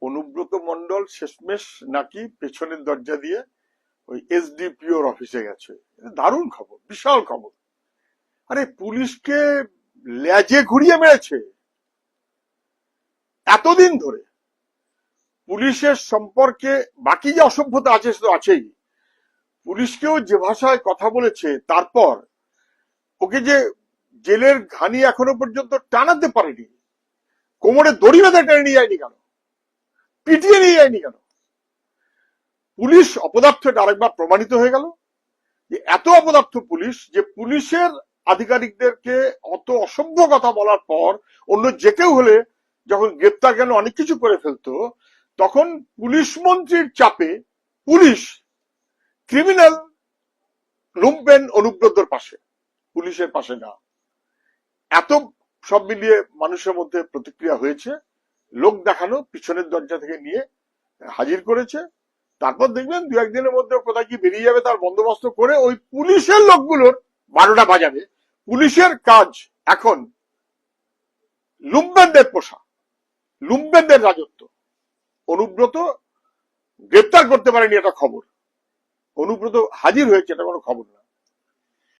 অনুব্রত মন্ডল শেষমেশ নাকি পেছনের দরজা দিয়ে ওই এসডিপিওর অফিসে গেছে। দারুণ খবর, বিশাল খবর। আরে, পুলিশকে লেজে ঘুরিয়ে মেরেছে। এতদিন ধরে পুলিশের সম্পর্কে বাকি যে অসভ্যতা আছে সে তো আছেই। পুলিশকেও যে ভাষায় কথা বলেছে, তারপর ওকে যে জেলের ঘানি এখনও পর্যন্ত টানাতে পারেনি কোমরে দড়ি বেঁধে টেনে নিয়ে যায়নি কেন? পিটিয়ে নিয়ে যায়নি কেন? পুলিশ অপদার্থ এটা আরেকবার প্রমাণিত হয়ে গেল যে এত অপদার্থ পুলিশ যে পুলিশের আধিকারিকদেরকে অত অসভ্য কথা বলার পর অন্য যে কেউ হলে যখন গ্রেপ্তার কেন অনেক কিছু করে ফেলতো, তখন পুলিশ মন্ত্রীর চাপে পুলিশ ক্রিমিনাল লুম্পেন অনুব্রতর পাশে, পুলিশের পাশে না। এত সব মিলিয়ে মানুষের মধ্যে প্রতিক্রিয়া হয়েছে। লোক দেখানো পিছনের দরজা থেকে নিয়ে হাজির করেছে। তারপর দেখবেন দু একদিনের মধ্যে কোথায় কি বেরিয়ে যাবে তার বন্দোবস্ত করে ওই পুলিশের লোকগুলোর বারোটা বাজাবে। পুলিশের কাজ এখন লুম্বেনদের পোষা, লুম্বেনদের রাজত্ব। অনুব্রত গ্রেপ্তার করতে পারেনি এটা খবর। অনুব্রত হাজির হয়েছে, এটা কোনো খবর না।